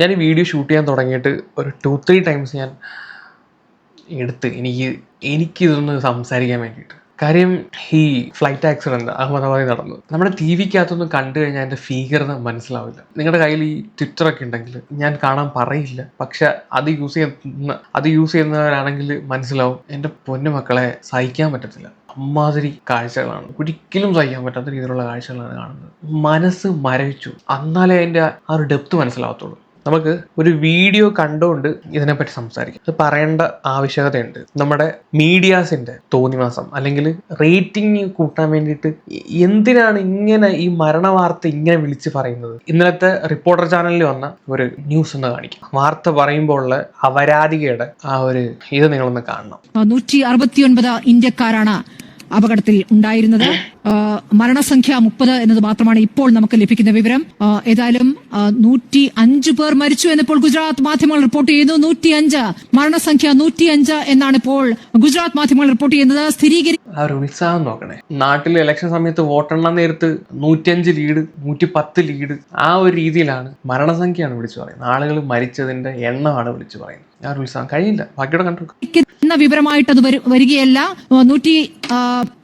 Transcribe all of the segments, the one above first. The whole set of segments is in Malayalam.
ഞാൻ ഈ വീഡിയോ ഷൂട്ട് ചെയ്യാൻ തുടങ്ങിയിട്ട് ഒരു ടു ത്രീ ടൈംസ് ഞാൻ എടുത്ത് എനിക്ക് എനിക്കിതൊന്ന് സംസാരിക്കാൻ വേണ്ടിയിട്ട്. കാര്യം ഈ ഫ്ലൈറ്റ് ആക്സിഡന്റ് അഹമ്മദാബാദിൽ നടന്നു. നമ്മുടെ ടി വിക്കകത്തൊന്നും കണ്ടു കഴിഞ്ഞാൽ അതിന്റെ ഭീകരത മനസ്സിലാവില്ല. നിങ്ങളുടെ കയ്യിൽ ഈ ട്വിറ്ററൊക്കെ ഉണ്ടെങ്കിൽ ഞാൻ കാണാൻ പറയില്ല. പക്ഷെ അത് യൂസ് ചെയ്യുന്ന അത് യൂസ് ചെയ്യുന്നവരാണെങ്കിൽ മനസ്സിലാവും എന്റെ പൊന്നു മക്കളെ സഹിക്കാൻ പറ്റത്തില്ല. അമ്മാതിരി കാഴ്ചകളാണ്. ഒരിക്കലും സഹിക്കാൻ പറ്റാത്ത രീതിയിലുള്ള കാഴ്ചകളാണ് കാണുന്നത്. മനസ്സ് മരവിച്ചു. എന്നാലേ അതിന്റെ ആ ഒരു ഡെപ്ത് മനസ്സിലാവത്തുള്ളൂ. നമുക്ക് ഒരു വീഡിയോ കണ്ടുകൊണ്ട് ഇതിനെപ്പറ്റി സംസാരിക്കാം. അത് പറയേണ്ട ആവശ്യകതയുണ്ട്. നമ്മുടെ മീഡിയാസിന്റെ തോന്നിമാസം അല്ലെങ്കിൽ റേറ്റിംഗ് കൂട്ടാൻ വേണ്ടിയിട്ട് എന്തിനാണ് ഇങ്ങനെ ഈ മരണ വാർത്ത ഇങ്ങനെ വിളിച്ച് പറയുന്നത്? ഇന്നലത്തെ റിപ്പോർട്ടർ ചാനലിൽ വന്ന ഒരു ന്യൂസ് ഒന്ന് കാണിക്കാം. വാർത്ത പറയുമ്പോൾ ഉള്ള അപരാധികയുടെ ആ ഒരു ഇത് നിങ്ങളൊന്ന് കാണണം. ഇന്ത്യക്കാരാണ് അപകടത്തിൽ ഉണ്ടായിരുന്നത്. മരണസംഖ്യ മുപ്പത് എന്നത് മാത്രമാണ് ഇപ്പോൾ നമുക്ക് ലഭിക്കുന്ന വിവരം. ഏതായാലും നൂറ്റി അഞ്ച് പേർ മരിച്ചു എന്നിപ്പോൾ ഗുജറാത്ത് മാധ്യമങ്ങൾ റിപ്പോർട്ട് ചെയ്യുന്നു. നൂറ്റി അഞ്ച് മരണസംഖ്യ നൂറ്റി അഞ്ച് എന്നാണ് ഇപ്പോൾ ഗുജറാത്ത് മാധ്യമങ്ങൾ റിപ്പോർട്ട് ചെയ്യുന്നത്. സ്ഥിരീകരി ആ ഒരു ഉത്സാഹം നോക്കണേ. നാട്ടിൽ ഇലക്ഷൻ സമയത്ത് വോട്ടെണ്ണ നേരത്ത് നൂറ്റിയഞ്ച് ലീഡ് നൂറ്റി പത്ത് ലീഡ് ആ ഒരു രീതിയിലാണ് മരണസംഖ്യയാണ് വിളിച്ചു പറയുന്നത്. ആളുകൾ മരിച്ചതിന്റെ എണ്ണമാണ് വിളിച്ചു പറയുന്നത്. ആ ഒരു ഉത്സാഹം കഴിയില്ല. ബാക്കിയോടെ കണ്ടു എന്ന വിവരമായിട്ട് അത് വരികയല്ല. നൂറ്റി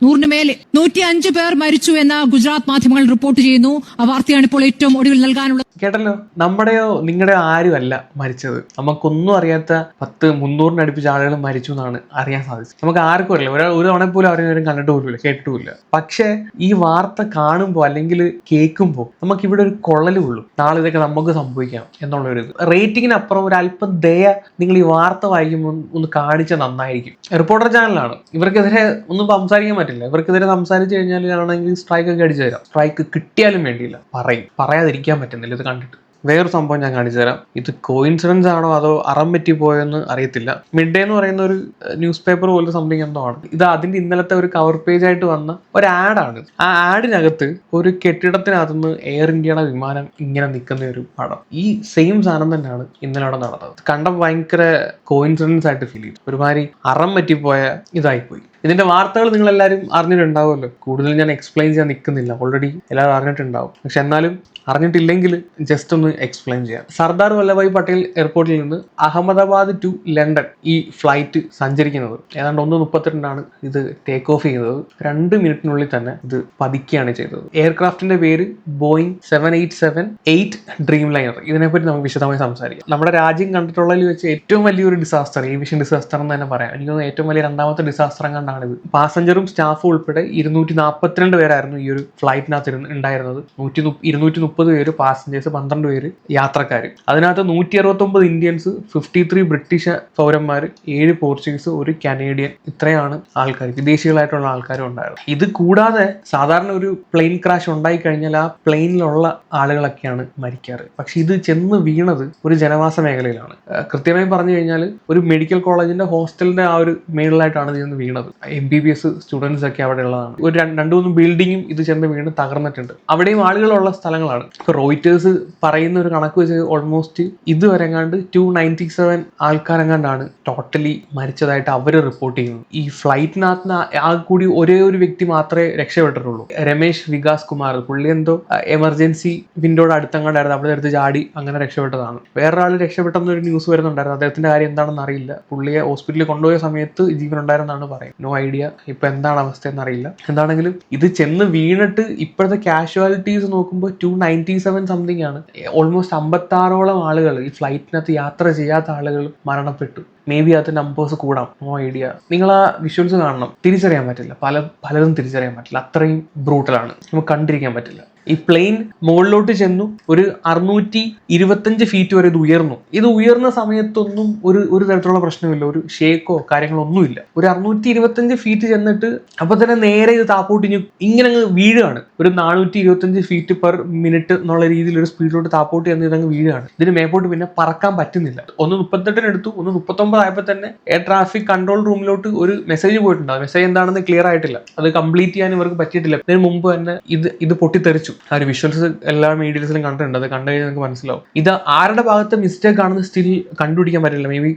നൂറിന് മേലെ നൂറ്റി അഞ്ച് പേർ മരിച്ചു എന്ന് ഗുജറാത്ത് മാധ്യമങ്ങൾ റിപ്പോർട്ട് ചെയ്യുന്നു. വാർത്തയാണ് ഇപ്പോൾ ഏറ്റവും ഒടുവിൽ നൽകാനുള്ളത്. കേട്ടല്ലോ? നമ്മുടെയോ നിങ്ങളുടെയോ ആരും അല്ല മരിച്ചത്. നമുക്കൊന്നും അറിയാത്ത പത്ത് മുന്നൂറിന് അടുപ്പിച്ച ആളുകൾ മരിച്ചു എന്നാണ് അറിയാൻ സാധിച്ചത്. നമുക്ക് ആർക്കും അറിയില്ല. ഒരാൾ ഒരു തവണ പോലും അവരെ കണ്ടിട്ട് പോലും കേട്ടിട്ടുമില്ല. പക്ഷേ ഈ വാർത്ത കാണുമ്പോൾ അല്ലെങ്കിൽ കേൾക്കുമ്പോൾ നമുക്ക് ഇവിടെ ഒരു കൊള്ളലേ ഉള്ളൂ. നാളെ ഇതൊക്കെ നമുക്ക് സംഭവിക്കാം എന്നുള്ള ഒരു റേറ്റിങ്ങിന് അപ്പുറം ഒരു അല്പം ദയ നിങ്ങൾ ഈ വാർത്ത വായിക്കുമ്പോൾ ഒന്ന് കാണിച്ച നന്നായിരിക്കും. റിപ്പോർട്ടർ ചാനലാണ്. ഇവർക്കെതിരെ ഒന്നും സംസാരിക്കാൻ പറ്റില്ല. ഇവർക്കെതിരെ സംസാരിച്ചു കഴിഞ്ഞാൽ ആണെങ്കിൽ സ്ട്രൈക്ക് ഒക്കെ അടിച്ചു തരാം. സ്ട്രൈക്ക് കിട്ടിയാലും വേണ്ടിയില്ല. പറയും. പറയാതിരിക്കാൻ പറ്റുന്നില്ല. ഇത് കണ്ടിട്ട്. വേറൊരു സംഭവം ഞാൻ കാണിച്ചു തരാം. ഇത് കോയിൻസിഡൻസ് ആണോ അതോ അറം പറ്റി പോയെന്ന് അറിയത്തില്ല. മിഡ് ഡേ എന്ന് പറയുന്ന ഒരു ന്യൂസ് പേപ്പർ പോലത്തെ സംതിങ് എന്തോ ആണ്. ഇത് അതിന്റെ ഇന്നലത്തെ ഒരു കവർ പേജ് ആയിട്ട് വന്ന ഒരു ആഡാണ് ആ ആഡിനകത്ത് ഒരു കെട്ടിടത്തിനകത്തുനിന്ന് എയർ ഇന്ത്യയുടെ വിമാനം ഇങ്ങനെ നിൽക്കുന്ന ഒരു പടം. ഈ സെയിം സാധനം തന്നെയാണ് ഇന്നലെ അവിടെ നടന്നത്. കണ്ട ഭയങ്കര കോയിൻസിഡൻസ് ആയിട്ട് ഫീൽ ചെയ്തു. ഒരുമാതിരി അറം പറ്റിപ്പോയ ഇതായിപ്പോയി. ഇതിന്റെ വാർത്തകൾ നിങ്ങൾ എല്ലാവരും അറിഞ്ഞിട്ടുണ്ടാവുമല്ലോ. കൂടുതൽ ഞാൻ എക്സ്പ്ലെയിൻ ചെയ്യാൻ നിൽക്കുന്നില്ല. ഓൾറെഡി എല്ലാവരും അറിഞ്ഞിട്ടുണ്ടാവും. പക്ഷെ എന്നാലും അറിഞ്ഞിട്ടില്ലെങ്കിൽ ജസ്റ്റ് ഒന്ന് എക്സ്പ്ലെയിൻ ചെയ്യാം. സർദാർ വല്ലഭായ് പട്ടേൽ എയർപോർട്ടിൽ നിന്ന് അഹമ്മദാബാദ് ടു ലണ്ടൻ ഈ ഫ്ലൈറ്റ് സഞ്ചരിക്കുന്നത്. ഏതാണ്ട് ഒന്ന് മുപ്പത്തിരണ്ടാണ് ഇത് ടേക്ക് ഓഫ് ചെയ്തത് രണ്ട് മിനിറ്റിനുള്ളിൽ തന്നെ ഇത് പതിക്കുകയാണ് ചെയ്തത്. എയർക്രാഫ്റ്റിന്റെ പേര് Boeing seven eight seven eight dreamliner ഇതിനെപ്പറ്റി നമുക്ക് വിശദമായി സംസാരിക്കാം. നമ്മുടെ രാജ്യം കണ്ടിട്ടുള്ളതിൽ വെച്ച് ഏറ്റവും വലിയൊരു ഡിസാസ്റ്റർ ഏവിയേഷൻ ഡിസാസ്റ്റർ എന്ന് തന്നെ പറയാം. എനിക്ക് ഏറ്റവും വലിയ രണ്ടാമത്തെ ഡിസാസ്റ്റർ കണ്ടാണിത് പാസഞ്ചറും സ്റ്റാഫും ഉൾപ്പെടെ ഇരുന്നൂറ്റി നാൽപ്പത്തിരണ്ട് പേരായിരുന്നു ഈ ഒരു ഫ്ലൈറ്റിനകത്ത് ഉണ്ടായിരുന്നത്. നൂറ്റി ഇരുന്നൂറ്റി മുപ്പത് പേര് പാസഞ്ചേഴ്സ് പന്ത്രണ്ട് പേര് യാത്രക്കാർ അതിനകത്ത് നൂറ്റി അറുപത്തൊമ്പത് ഇന്ത്യൻസ് ഫിഫ്റ്റി ത്രീ ബ്രിട്ടീഷ് പൗരന്മാർ ഏഴ് പോർച്ചുഗീസ് ഒരു കനേഡിയൻ. ഇത്രയാണ് ആൾക്കാർ വിദേശികളായിട്ടുള്ള ആൾക്കാരും ഉണ്ടായിരുന്നു ഇത് കൂടാതെ സാധാരണ ഒരു പ്ലെയിൻ ക്രാഷ് ഉണ്ടായി കഴിഞ്ഞാൽ ആ പ്ലെയിനിലുള്ള ആളുകളൊക്കെയാണ് മരിക്കാറ്. പക്ഷെ ഇത് ചെന്ന് വീണത് ഒരു ജനവാസ മേഖലയിലാണ്. കൃത്യമായി പറഞ്ഞു കഴിഞ്ഞാൽ ഒരു മെഡിക്കൽ കോളേജിന്റെ ഹോസ്റ്റലിന്റെ ആ ഒരു മേളിലായിട്ടാണ് ഇത് ചെന്ന് വീണത്. M B B S students ഒക്കെ അവിടെ ഉള്ളതാണ്. ഒരു രണ്ട് മൂന്ന് ബിൽഡിങ്ങും ഇത് ചെന്ന് വീണ് തകർന്നിട്ടുണ്ട്. അവിടെയും ആളുകളുള്ള സ്ഥലങ്ങളാണ്. ഇപ്പൊ റോയിറ്റേഴ്സ് പറയുന്ന ഒരു കണക്ക് വെച്ച് ഓൾമോസ്റ്റ് ഇതുവരെ എങ്ങാണ്ട് ടു നയന്റി സെവൻ ആൾക്കാരെങ്ങാണ്ടാണ് ടോട്ടലി മരിച്ചതായിട്ട് അവർ റിപ്പോർട്ട് ചെയ്യുന്നത്. ഈ ഫ്ലൈറ്റിനകത്ത് ആ കൂടി ഒരേ ഒരു വ്യക്തി മാത്രമേ രക്ഷപ്പെട്ടിട്ടുള്ളൂ. രമേശ് വികാസ് കുമാർ പുള്ളി എന്തോ എമർജൻസി വിൻഡോയുടെ അടുത്തങ്ങാണ്ടായിരുന്നു അവിടെ എടുത്ത് ചാടി അങ്ങനെ രക്ഷപ്പെട്ടതാണ്. വേറൊരാൾ രക്ഷപ്പെട്ടെന്നൊരു ന്യൂസ് വരുന്നുണ്ടായിരുന്നു. അദ്ദേഹത്തിന്റെ കാര്യം എന്താണെന്ന് അറിയില്ല. പുള്ളിയെ ഹോസ്പിറ്റലിൽ കൊണ്ടുപോയ സമയത്ത് ജീവൻ ഉണ്ടായിരുന്നാണ് പറയുന്നത്. നോ ഐഡിയ ഇപ്പൊ എന്താണ് അവസ്ഥ എന്നറിയില്ല എന്താണെങ്കിലും ഇത് ചെന്ന് വീണിട്ട് ഇപ്പോഴത്തെ കാഷ്വാലിറ്റീസ് നോക്കുമ്പോൾ ടു നയന്റി സെവൻ സംതിങ് ആണ്. ഓൾമോസ്റ്റ് അമ്പത്താറോളം ആളുകൾ ഈ ഫ്ലൈറ്റിനകത്ത് യാത്ര ചെയ്യാത്ത ആളുകൾ മരണപ്പെട്ടു. മേ ബി അത് നമ്പേഴ്സ് കൂടാം. നോ ഐഡിയ നിങ്ങൾ ആ വിഷ്വൽസ് കാണണം. തിരിച്ചറിയാൻ പറ്റില്ല. പല പലതും തിരിച്ചറിയാൻ പറ്റില്ല. അത്രയും ബ്രൂട്ടലാണ് നമുക്ക് കണ്ടിരിക്കാൻ പറ്റില്ല. ഈ പ്ലെയിൻ മുകളിലോട്ട് ചെന്നു. ഒരു അറുന്നൂറ്റി ഇരുപത്തഞ്ച് ഫീറ്റ് വരെ ഇത് ഉയർന്നു. ഇത് ഉയർന്ന സമയത്തൊന്നും ഒരു ഒരു തരത്തിലുള്ള പ്രശ്നമില്ല. ഒരു ഷേക്കോ കാര്യങ്ങളോ ഒന്നുമില്ല. ഒരു അറുന്നൂറ്റി ഇരുപത്തഞ്ച് ഫീറ്റ് ചെന്നിട്ട് അപ്പൊ തന്നെ നേരെ ഇത് താപ്പോട്ട് ഇനി ഇങ്ങനെ അങ്ങ് വീഴുകയാണ്. ഒരു നാനൂറ്റി ഇരുപത്തഞ്ച് ഫീറ്റ് പെർ മിനിറ്റ് എന്നുള്ള രീതിയിൽ ഒരു സ്പീഡിലോട്ട് താപ്പോട്ട് ചെന്ന് ഇതങ്ങ് വീഴുകയാണ്. ഇതിന് മേപ്പോട്ട് പിന്നെ പറക്കാൻ പറ്റുന്നില്ല. ഒന്ന് മുപ്പത്തെട്ടിന് എടുത്തു. ഒന്ന് മുപ്പത്തൊമ്പത് ആയപ്പോൾ തന്നെ എയർ ട്രാഫിക് കൺട്രോൾ റൂമിലോട്ട് ഒരു മെസ്സേജ് പോയിട്ടുണ്ട്. ആ മെസ്സേജ് എന്താണെന്ന് ക്ലിയർ ആയിട്ടില്ല. അത് കംപ്ലീറ്റ് ചെയ്യാൻ ഇവർക്ക് പറ്റിയിട്ടില്ല. ഇതിന് മുമ്പ് തന്നെ ഇത് ഇത് പൊട്ടിത്തെറിച്ചു. ആ ഒരു വിഷ്വൽസ് എല്ലാ മീഡിയസിലും കണ്ടിട്ടുണ്ട്. അത് കണ്ടു കഴിഞ്ഞാൽ നിങ്ങൾക്ക് മനസ്സിലാവും. ഇത് ആരുടെ ഭാഗത്ത് മിസ്റ്റേക്ക് ആണെന്ന് സ്റ്റിൽ കണ്ടുപിടിക്കാൻ പറ്റില്ല. മേ ബി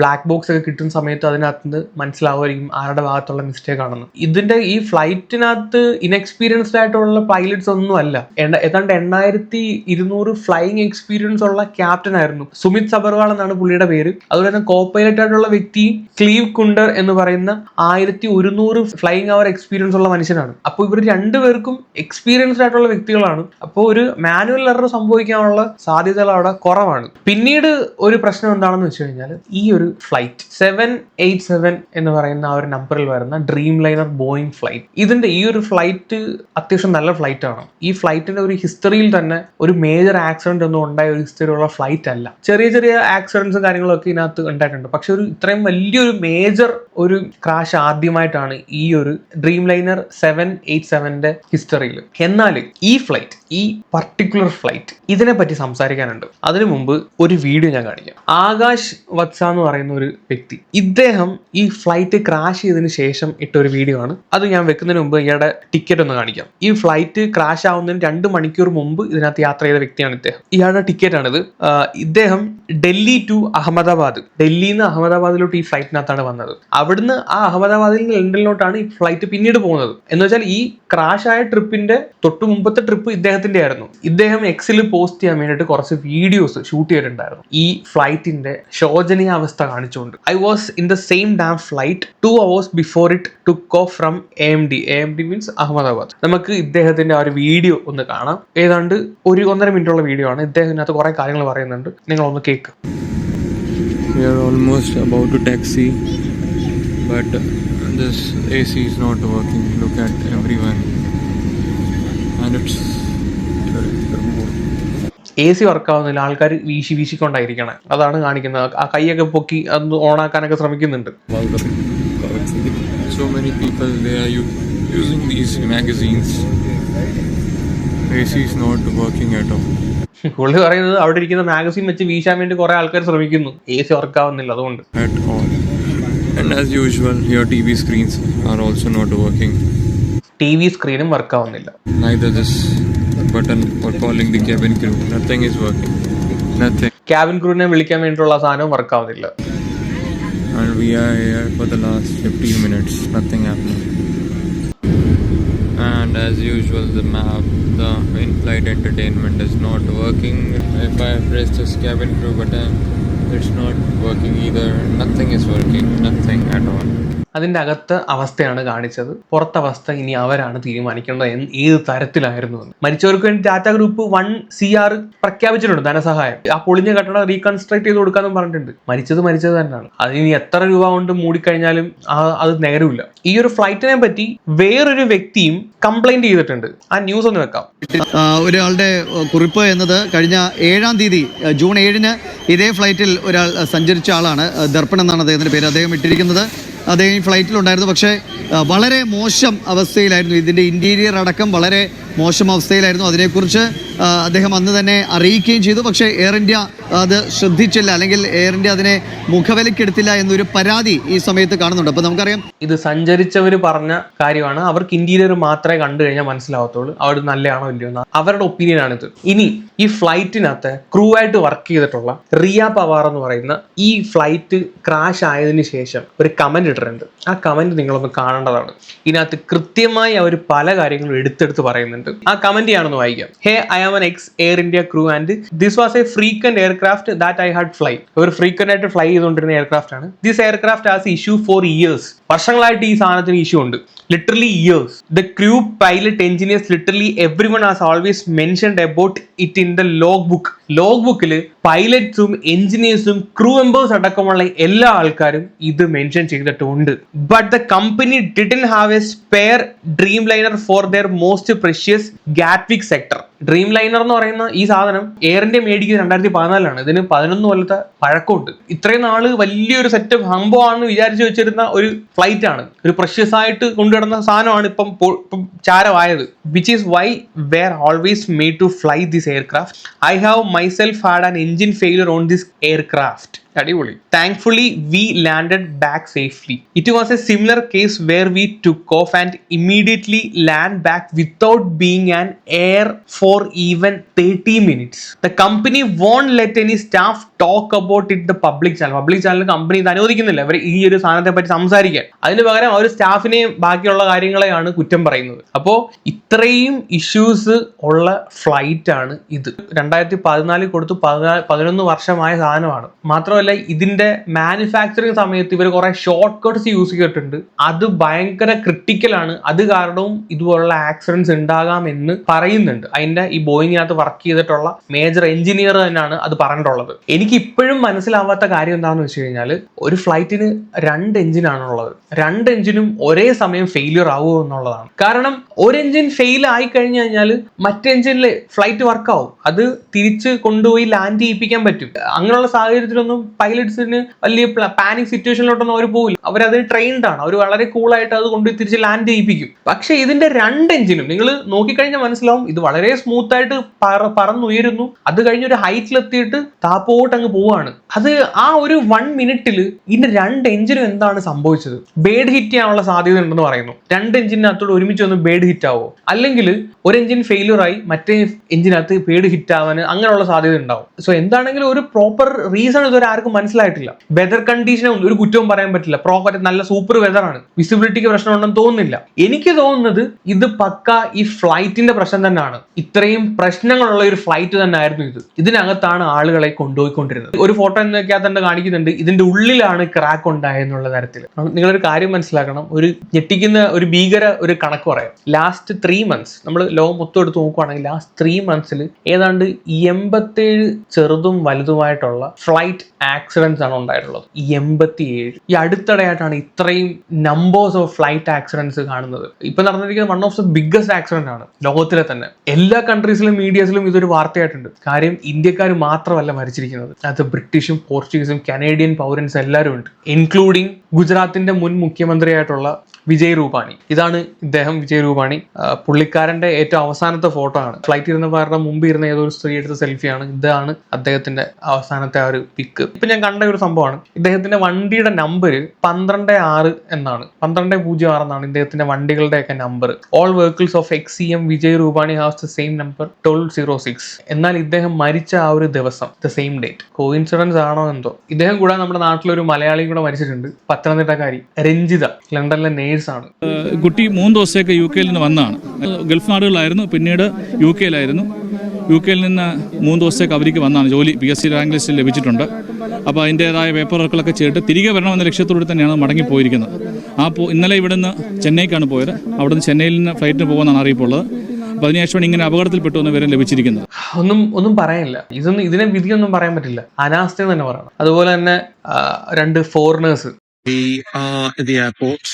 ബ്ലാക്ക് ബോക്സ് ഒക്കെ കിട്ടുന്ന സമയത്ത് അതിനകത്ത് നിന്ന് മനസ്സിലാവുമായിരിക്കും ആരുടെ ഭാഗത്തുള്ള മിസ്റ്റേക്ക് ആണെന്ന്. ഇതിന്റെ ഈ ഫ്ലൈറ്റിനകത്ത് ഇൻഎക്സ്പീരിയൻസ്ഡ് ആയിട്ടുള്ള പൈലറ്റ്സ് ഒന്നും അല്ല. ഏതാണ്ട് എണ്ണായിരത്തി ഇരുന്നൂറ് ഫ്ലൈയിങ് എക്സ്പീരിയൻസ് ഉള്ള ക്യാപ്റ്റൻ ആയിരുന്നു. സുമിത് സബർവാൾ എന്നാണ് പുള്ളിയുടെ പേര്. അതുപോലെ തന്നെ കോ പൈലറ്റ് ആയിട്ടുള്ള വ്യക്തി ക്ലീവ് കുണ്ടർ എന്ന് പറയുന്ന ആയിരത്തി ഒരുന്നൂറ് ഫ്ലൈയിങ് അവർ എക്സ്പീരിയൻസ് ഉള്ള മനുഷ്യനാണ്. അപ്പോൾ ഇവർ രണ്ടുപേർക്കും എക്സ്പീരിയൻസ്ഡ് ആയിട്ടുള്ള വ്യക്തികളാണ്. അപ്പോൾ ഒരു മാനുവൽ എറർ സംഭവിക്കാനുള്ള സാധ്യതകൾ അവിടെ കുറവാണ്. പിന്നീട് ഒരു പ്രശ്നം എന്താണെന്ന് വെച്ച് കഴിഞ്ഞാൽ ഈ ഒരു ഫ്ലൈറ്റ് സെവൻ എയ്റ്റ് സെവൻ എന്ന് പറയുന്ന ആ ഒരു നമ്പറിൽ വരുന്ന ഡ്രീം ലൈനർ ബോയിങ് ഫ്ലൈറ്റ് ഇതിന്റെ ഈ ഒരു ഫ്ലൈറ്റ് അത്യാവശ്യം നല്ല ഫ്ലൈറ്റ് ആണ്. ഈ ഫ്ലൈറ്റിന്റെ ഒരു ഹിസ്റ്ററിയിൽ തന്നെ ഒരു മേജർ ആക്സിഡന്റ് ഒന്നും ഉണ്ടായ ഒരു ഹിസ്റ്ററി ഉള്ള ഫ്ലൈറ്റ് അല്ല. ചെറിയ ചെറിയ ആക്സിഡൻസും കാര്യങ്ങളൊക്കെ ഇതിനകത്ത് ഉണ്ടായിട്ടുണ്ട്. പക്ഷെ ഒരു ഇത്രയും വലിയൊരു മേജർ ഒരു ക്രാഷ് ആദ്യമായിട്ടാണ് ഈ ഒരു ഡ്രീം ലൈനർ സെവൻ എയ്റ്റ് സെവന്റെ ഹിസ്റ്ററിയിൽ എന്നാൽ ഈ ഫ്ലൈറ്റ് ഈ പർട്ടിക്കുലർ ഫ്ലൈറ്റ് ഇതിനെ പറ്റി സംസാരിക്കാനുണ്ട്. അതിനു മുമ്പ് ഒരു വീഡിയോ ഞാൻ കാണിക്കാം. ആകാശ് വത്സ എന്ന് പറയുന്ന ഒരു വ്യക്തി. ഇദ്ദേഹം ഈ ഫ്ലൈറ്റ് ക്രാഷ് ചെയ്തതിന് ശേഷം ഇട്ട ഒരു വീഡിയോ ആണ്. അത് ഞാൻ വെക്കുന്നതിന് മുമ്പ് ഇയാളുടെ ടിക്കറ്റ് ഒന്ന് കാണിക്കാം. ഈ ഫ്ലൈറ്റ് ക്രാഷ് ആവുന്നതിന് രണ്ട് മണിക്കൂർ മുമ്പ് ഇതിനകത്ത് യാത്ര ചെയ്ത വ്യക്തിയാണ് ഇദ്ദേഹം. ഇയാളുടെ ടിക്കറ്റ് ആണിത്. ഇദ്ദേഹം ഡൽഹി ടു അഹമ്മദാബാദ്. ഡൽഹിയിൽ നിന്ന് അഹമ്മദാബാദിലോട്ട് ഈ ഫ്ലൈറ്റിനകത്താണ് വന്നത്. അവിടുന്ന് ആ അഹമ്മദാബാദിൽ നിന്ന് ലണ്ടനിലോട്ടാണ് ഈ ഫ്ലൈറ്റ് പിന്നീട് പോകുന്നത്. എന്ന് വെച്ചാൽ ഈ ക്രാഷ് ആയ ട്രിപ്പിന്റെ തൊട്ട് മുമ്പത്തെ ട്രിപ്പ് ഇദ്ദേഹത്തിന്റെ ആയിരുന്നു. ഇദ്ദേഹം എക്സിൽ പോസ്റ്റ് ചെയ്യാൻ വേണ്ടിയിട്ട് കുറച്ച് വീഡിയോസ് ഷൂട്ട് ചെയ്തിട്ടുണ്ടായിരുന്നു. ഈ ഫ്ലൈറ്റിന്റെ ശോചനീയ അവസ്ഥ കാണിച്ചുകൊണ്ട്. I was in the same damn flight two hours before it took off from A M D A M D means Ahmedabad. നമുക്ക് ഇദ്ദേഹത്തിന്റെ ആ ഒരു വീഡിയോ ഒന്ന് കാണാം. ഏതാണ്ട് ഒരു ഒന്നര മിനിറ്റുള്ള വീഡിയോ ആണ്. ഇദ്ദേഹം ഇതിനകത്ത് കുറെ കാര്യങ്ങൾ പറയുന്നുണ്ട്. നിങ്ങൾ ഒന്ന് കേക്ക്. We are almost about to taxi, but this AC is not working. Look at everyone, and it's A C വർക്കാവുന്നില്ല ആൾക്കാർ വീശി വീശിക്കൊണ്ടായിരിക്കണം അതാണ് കാണിക്കുന്നത് ആ കൈയൊക്കെ പൊക്കി അത് ഓണാക്കാനൊക്കെ ശ്രമിക്കുന്നുണ്ട് so many people they are using these magazines. AC is not working at all. പുള്ളി പറയുന്നത് അവിടെ ഇരിക്കുന്ന മാഗസിൻ വെച്ച് വീശാൻ വേണ്ടി കുറെ ആൾക്കാർ ശ്രമിക്കുന്നു എ സി വർക്കാവുന്നില്ല അതുകൊണ്ട്. And as usual, your TV screens are also not working. T V സ്ക്രീനും work ആവുന്നില്ല Neither this button for calling the cabin crew. Nothing is working. Nothing. Cabin ക്രൂവിനെ വിളിക്കാൻ വേണ്ടിയിട്ടുള്ള സാധനവും വർക്ക് ആവുന്നില്ല And we are here for the last 15 minutes. Nothing happening. And as usual, the map, the in-flight entertainment is not working. If I press this cabin crew button, it's not working either. Nothing is working. Nothing at all. അതിന്റെ അകത്ത് അവസ്ഥയാണ് കാണിച്ചത്. പുറത്തവസ്ഥ ഇനി അവരാണ് തീരുമാനിക്കേണ്ടത് എന്ന് ഏത് തരത്തിലായിരുന്നു എന്ന്. മരിച്ചവർക്ക് വേണ്ടി Tata group one C R പ്രഖ്യാപിച്ചിട്ടുണ്ട് ധനസഹായം. ആ പൊളിഞ്ഞ കെട്ടിടം റീകൺസ്ട്രക്ട് ചെയ്ത് കൊടുക്കാന്നും പറഞ്ഞിട്ടുണ്ട്. മരിച്ചത് മരിച്ചത് തന്നെയാണ്. അതിനി എത്ര രൂപ കൊണ്ട് മൂടിക്കഴിഞ്ഞാലും അത് നേരവില്ല ഈ ഒരു ഫ്ലൈറ്റിനെ പറ്റി വേറൊരു വ്യക്തിയും കംപ്ലൈന്റ് ചെയ്തിട്ടുണ്ട്. ആ ന്യൂസ് ഒന്ന് വെക്കാം. ഒരാളുടെ കുറിപ്പ് എന്നത് കഴിഞ്ഞ ഏഴാം തീയതി ജൂൺ ഏഴിന് ഇതേ ഫ്ലൈറ്റിൽ ഒരാൾ സഞ്ചരിച്ച ആളാണ് ദർപ്പൺ എന്നാണ് അദ്ദേഹത്തിന്റെ പേര്. അദ്ദേഹം ഇട്ടിരിക്കുന്നത് അദ്ദേഹം ഫ്ലൈറ്റിലുണ്ടായിരുന്നു. പക്ഷേ വളരെ മോശം അവസ്ഥയിലായിരുന്നു ഇതിന്റെ ഇന്റീരിയർ അടക്കം വളരെ മോശം അവസ്ഥയിലായിരുന്നു. അതിനെക്കുറിച്ച് അദ്ദേഹം അന്ന് തന്നെ അറിയിക്കുകയും ചെയ്തു. പക്ഷേ എയർ ഇന്ത്യ അത് ശ്രദ്ധിച്ചില്ല. അല്ലെങ്കിൽ എയർ ഇന്ത്യ അതിനെ മുഖവിലക്കെടുത്തില്ല എന്നൊരു പരാതി ഈ സമയത്ത് കാണുന്നുണ്ട്. അപ്പോൾ നമുക്കറിയാം ഇത് സഞ്ചരിച്ചവർ പറഞ്ഞ കാര്യമാണ്. അവർക്ക് ഇന്റീരിയർ മാത്രമേ കണ്ടു കഴിഞ്ഞാൽ മനസ്സിലാവത്തുള്ളൂ. അവിടെ നല്ലതാണോ ഇല്ലയോ അവരുടെ ഒപ്പീനിയൻ ആണിത്. ഇനി ഈ ഫ്ലൈറ്റിനകത്ത് ക്രൂ ആയിട്ട് വർക്ക് ചെയ്തിട്ടുള്ള റിയ പവാർ എന്ന് പറയുന്ന ഈ ഫ്ലൈറ്റ് ക്രാഷ് ആയതിനു ശേഷം ഒരു കമന്റ് ഇട്ടിട്ടുണ്ട് ആ കമന്റ് നിങ്ങളൊന്ന് കാണേണ്ടതാണ്. ഇതിനകത്ത് കൃത്യമായി അവർ പല കാര്യങ്ങളും എടുത്തെടുത്ത് പറയുന്നുണ്ട്. ആ കമന്റ് ആണെന്ന് വായിക്കാം. Hey I am an ex Air India crew and this was a frequent aircraft that I had fly ഒരു ഫ്രീക്വന്റ് ആയിട്ട് ഫ്ലൈ ചെയ്തുകൊണ്ടിരുന്ന എയർക്രാഫ്റ്റ് ആണ്. This aircraft has issue for years വർഷങ്ങളായിട്ട് ഈ സാധനത്തിന് ഇഷ്യൂ ഉണ്ട്. Literally years the crew pilot engineers literally every one has always mentioned about it in the log book log ബുക്കിൽ പൈലറ്റ്സും എഞ്ചിനീയേഴ്സും ക്രൂ മെമ്പേഴ്സ് അടക്കമുള്ള എല്ലാ ആൾക്കാരും ഇത് മെൻഷൻ ചെയ്തിട്ടുണ്ട്. But the company didn't have a spare dreamliner for their most precious Gatwick sector dreamliner എന്ന് പറയുന്ന ഈ സാധനം എയർ ഇന്ത്യ മേടിക്കുന്നത് രണ്ടായിരത്തി പതിനാലാണ് ഇതിന് പതിനൊന്ന് കൊല്ലത്തെ പഴക്കമുണ്ട്. ഇത്രയും നാൾ വലിയൊരു സെറ്റ് ഹംബോ ആണെന്ന് വിചാരിച്ചു വെച്ചിരുന്ന ഒരു ഫ്ലൈറ്റ് ആണ്. ഒരു പ്രഷ്യസ് ആയിട്ട് കൊണ്ടുവരുന്ന സാധനമാണ് ഇപ്പം ചാരമായത്. Which is why were always made to fly this aircraft I have myself had an engine failure on this aircraft അടിപൊളി. Thankfully we landed back safely it was a similar case where we took off and immediately land back without being an air for even thirty minutes the company won't let any staff talk about it the public channel public channel company ഇത് അനുവദിക്കുന്നില്ല. അവർ ഈ ഒരു സാധനത്തെ പറ്റി സംസാരിക്കാൻ. അതിന് പകരം അവർ സ്റ്റാഫിനെയും ബാക്കിയുള്ള കാര്യങ്ങളെയാണ് കുറ്റം പറയുന്നത്. അപ്പോ ഇത്രയും ഇഷ്യൂസ് ഉള്ള ഫ്ലൈറ്റ് ആണ് ഇത്. രണ്ടായിരത്തി പതിനാലിൽ കൊടുത്തു പതിനാ- പതിനൊന്ന് വർഷമായ സാധനമാണ്. മാത്രമല്ല ഇതിന്റെ മാനുഫാക്ചറിങ് സമയത്ത് ഇവർ കുറേ ഷോർട്ട് കട്ട്സ് യൂസ് ചെയ്തിട്ടുണ്ട്. അത് ഭയങ്കര ക്രിട്ടിക്കൽ ആണ്. അത് കാരണവും ഇതുപോലുള്ള ആക്സിഡൻസ് ഉണ്ടാകാമെന്ന് പറയുന്നുണ്ട്. അതിന്റെ ഈ ബോയിങ്ങിനകത്ത് വർക്ക് ചെയ്തിട്ടുള്ള മേജർ എഞ്ചിനീയർ തന്നെയാണ് അത് പറഞ്ഞിട്ടുള്ളത്. എനിക്ക് ഇപ്പോഴും മനസ്സിലാവാത്ത കാര്യം എന്താണെന്ന് വെച്ച് കഴിഞ്ഞാൽ ഒരു ഫ്ലൈറ്റിന് രണ്ട് എഞ്ചിനാണുള്ളത് രണ്ട് എഞ്ചിനും ഒരേ സമയം ഫെയിലിയർ ആവുമോ എന്നുള്ളതാണ്. കാരണം ഒരു എഞ്ചിൻ ഫെയിൽ ആയി കഴിഞ്ഞു കഴിഞ്ഞാൽ മറ്റേ എഞ്ചിനിൽ ഫ്ലൈറ്റ് വർക്ക് ആവും. അത് തിരിച്ച് കൊണ്ടുപോയി ലാൻഡ് ചെയ്യിപ്പിക്കാൻ പറ്റും. അങ്ങനെയുള്ള സാഹചര്യത്തിലൊന്നും പൈലറ്റ്സിന് വലിയ പാനിക് സിറ്റുവേഷനിലോട്ടൊന്നും അവർ പോകില്ല അവരതിന് ട്രെയിൻഡ് ആണ്. അവർ വളരെ കൂളായിട്ട് അത് കൊണ്ടുപോയി തിരിച്ച് ലാൻഡ് ചെയ്യിപ്പിക്കും. പക്ഷെ ഇതിന്റെ രണ്ട് എഞ്ചിനും നിങ്ങൾ നോക്കിക്കഴിഞ്ഞാൽ മനസ്സിലാവും ഇത് വളരെ സ്മൂത്ത് ആയിട്ട് പറ- പറന്നുയരുന്നു. അത് കഴിഞ്ഞ് ഒരു ഹൈറ്റിലെത്തിയിട്ട് താപ്പോട്ട് അങ്ങ് പോവാണ്. അത് ആ ഒരു വൺ മിനിറ്റിൽ ഇതിന്റെ രണ്ട് എഞ്ചിനും എന്താണ് സംഭവിച്ചത്? ബേഡ് ഹിറ്റ് ചെയ്യാനുള്ള സാധ്യത ഉണ്ടെന്ന് പറയുന്നു. രണ്ട് എഞ്ചിനകത്തോട് ഒരുമിച്ച് ഒന്ന് ബേഡ് ഹിറ്റ് ആവോ? അല്ലെങ്കിൽ ഒരു എഞ്ചിൻ ഫെയിലിയർ ആയി മറ്റേ എഞ്ചിനകത്ത് ബേഡ് ഹിറ്റ് ആവാൻ അങ്ങനെയുള്ള സാധ്യത ഉണ്ടാവും. സോ എന്താണെങ്കിലും ഒരു പ്രോപ്പർ റീസൺ ഇതുവരെ ആർക്കും മനസ്സിലായിട്ടില്ല. വെതർ കണ്ടീഷനെ ഒരു കുറ്റവും പറയാൻ പറ്റില്ല. പ്രോപ്പർ നല്ല സൂപ്പർ വെതറാണ് വിസിബിലിറ്റിക്ക് പ്രശ്നമുണ്ടെന്ന് തോന്നുന്നില്ല. എനിക്ക് തോന്നുന്നത് ഇത് പക്ക ഈ ഫ്ലൈറ്റിന്റെ പ്രശ്നം തന്നെയാണ്. ഇത്രയും പ്രശ്നങ്ങളുള്ള ഒരു ഫ്ലൈറ്റ് തന്നെ ആയിരുന്നു ഇത്. ഇതിനകത്താണ് ആളുകളെ കൊണ്ടുപോയിക്കൊണ്ടിരുന്നത്. ഒരു ഫോട്ടോ എന്നൊക്കെ തന്നെ കാണിക്കുന്നുണ്ട്. ഇതിന്റെ ഉള്ളിലാണ് ക്രാക്ക് ഉണ്ടായെന്നുള്ള തരത്തിൽ. നിങ്ങളൊരു കാര്യം മനസ്സിലാക്കണം. ഒരു ഞെട്ടിക്കുന്ന ഒരു ഭീകര ഒരു കണക്ക് പറയാം. ലാസ്റ്റ് ത്രീ മന്ത്സ് നമ്മൾ ലോകം മൊത്തം എടുത്ത് നോക്കുവാണെങ്കിൽ ലാസ്റ്റ് ത്രീ മന്ത്സിൽ ഏതാണ്ട് എൺപത്തേഴ് ചെറുതും വലുതുമായിട്ടുള്ള ഫ്ലൈറ്റ് ആക്സിഡൻസ് ആണ് ഉണ്ടായിട്ടുള്ളത്. എൺപത്തി ഏഴ് ഈ അടുത്തിടെയായിട്ടാണ് ഇത്രയും നമ്പേഴ്സ് ഓഫ് ഫ്ലൈറ്റ് ആക്സിഡൻസ് കാണുന്നത്. ഇപ്പൊ നടന്നിരിക്കുന്ന one of the biggest accident ആണ് ലോകത്തിലെ തന്നെ. എല്ലാ കൺട്രീസിലും മീഡിയസിലും ഇതൊരു വാർത്തയായിട്ടുണ്ട്. കാര്യം ഇന്ത്യക്കാർ മാത്രമല്ല മരിച്ചിരിക്കുന്നത്. അത് ബ്രിട്ടീഷും പോർച്ചുഗീസും കനേഡിയൻ പൗരൻസ് എല്ലാവരും ഉണ്ട്. ഇൻക്ലൂഡിങ് ഗുജറാത്തിന്റെ മുൻ മുഖ്യമന്ത്രിയായിട്ടുള്ള വിജയ് രൂപാണി. ഇതാണ് ഇദ്ദേഹം വിജയ് രൂപാണി. പുള്ളിക്കാരന്റെ ഏറ്റവും അവസാനത്തെ ഫോട്ടോ ആണ്. ഫ്ലൈറ്റ് ഇരുന്ന ഇരുന്നവരുടെ മുമ്പ് ഇരുന്ന ഏതോ ഒരു സ്ത്രീ എടുത്ത സെൽഫിയാണ് ഇതാണ് അദ്ദേഹത്തിന്റെ അവസാനത്തെ ആ ഒരു പിക്ക് ഇപ്പൊ ഞാൻ കണ്ട ഒരു സംഭവമാണ്. ഇദ്ദേഹത്തിന്റെ വണ്ടിയുടെ നമ്പർ പന്ത്രണ്ട് ആറ് എന്നാണ്. പന്ത്രണ്ട് പൂജ്യം ആറ് എന്നാണ് ഇദ്ദേഹത്തിന്റെ വണ്ടികളുടെ ഒക്കെ number all vehicles of ex C M Vijay Rupani has the same number twelve zero six എന്നാൽ ഇദ്ദേഹം മരിച്ച ആ ഒരു ദിവസം ദ സെയിം ഡേറ്റ് കോയിൻസിഡൻസ് ആണോ എന്തോ? ഇദ്ദേഹം കൂടാതെ നമ്മുടെ നാട്ടിലൊരു മലയാളി കൂടെ മരിച്ചിട്ടുണ്ട്. പത്തനംതിട്ടക്കാരി. രഞ്ജിത. ലണ്ടനിലെ നേഴ്സ് ആണ്. കുട്ടി മൂന്ന് ദിവസത്തേക്ക് യു കെയിൽ നിന്ന് വന്നതാണ്. ഗൾഫ് നാടുകളിലായിരുന്നു പിന്നീട് യു കെയിലായിരുന്നു യു കെയിൽ നിന്ന് മൂന്ന് ദിവസത്തേക്ക് അവർക്ക് വന്നതാണ്. ജോലി പി എസ് സി റാങ്ക് ലിസ്റ്റിൽ ലഭിച്ചിട്ടുണ്ട്. അപ്പോൾ അതിന്റേതായ പേപ്പർ വർക്കുകളൊക്കെ ചെയ്തിട്ട് തിരികെ വരണമെന്ന ലക്ഷ്യത്തോടെ തന്നെയാണ് മടങ്ങിപ്പോയിരിക്കുന്നത്. ആ പോ ഇന്നലെ ഇവിടുന്ന് ചെന്നൈക്കാണ് പോയത്. അവിടുന്ന് ചെന്നൈയിൽ നിന്ന് ഫ്ലൈറ്റിന് പോകുമെന്നാണ് അറിയിപ്പുള്ളത്. അപ്പോൾ അതിനുശേഷമാണ് ഇങ്ങനെ അപകടത്തിൽപ്പെട്ടു എന്ന് വിവരം ലഭിച്ചിരിക്കുന്നത്. ഒന്നും ഒന്നും പറയാനില്ല. ഇതൊന്നും ഇതിനെ വിധിയൊന്നും പറയാൻ പറ്റില്ല. അനാസ്ഥ തന്നെ പറയണം. അതുപോലെ തന്നെ രണ്ട് foreigners We are in the airport,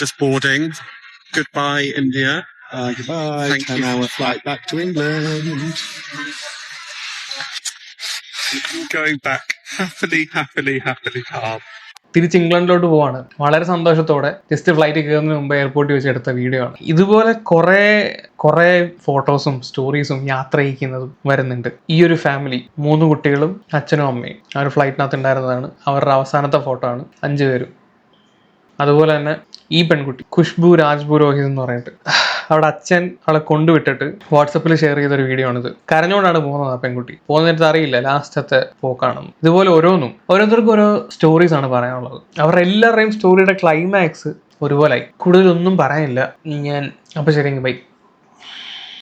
just boarding. Goodbye, India. Uh, goodbye. Thank and you. now a flight back to England. Going back happily, happily, happily calm. തിരിച്ച് ഇംഗ്ലണ്ടിലോട്ട് പോവാണ് വളരെ സന്തോഷത്തോടെ ജസ്റ്റ് ഫ്ലൈറ്റ് കയറുന്നതിന് മുമ്പ് എയർപോർട്ടിൽ വെച്ച് എടുത്ത വീഡിയോ ആണ് ഇതുപോലെ കുറേ കുറേ ഫോട്ടോസും സ്റ്റോറീസും യാത്ര ചെയ്യിക്കുന്നതും വരുന്നുണ്ട് ഈ ഒരു ഫാമിലി മൂന്ന് കുട്ടികളും അച്ഛനും അമ്മയും ആ ഒരു ഫ്ലൈറ്റിനകത്ത് ഉണ്ടായിരുന്നതാണ് അവരുടെ അവസാനത്തെ ഫോട്ടോ ആണ് അഞ്ചു പേരും അതുപോലെ തന്നെ ഈ പെൺകുട്ടി ഖുഷ്ബു രാജ് എന്ന് പറഞ്ഞിട്ട്. അവിടെ അച്ഛൻ അവളെ കൊണ്ടുവിട്ടിട്ട് വാട്സപ്പിൽ ഷെയർ ചെയ്ത ഒരു വീഡിയോ ആണിത്. കരഞ്ഞുകൊണ്ടാണ് പോകുന്നത് ആ പെൺകുട്ടി. പോകുന്നിടത്ത് അറിയില്ല ലാസ്റ്റത്തെ പോക്കാണെന്ന്. ഇതുപോലെ ഓരോന്നും ഓരോരുത്തർക്കും ഓരോ സ്റ്റോറീസ് ആണ് പറയാനുള്ളത്. അവരുടെ എല്ലാവരുടെയും സ്റ്റോറിയുടെ ക്ലൈമാക്സ് ഒരുപോലായി. കൂടുതലൊന്നും പറയാനില്ല. ഞാൻ അപ്പൊ ശരി ബൈ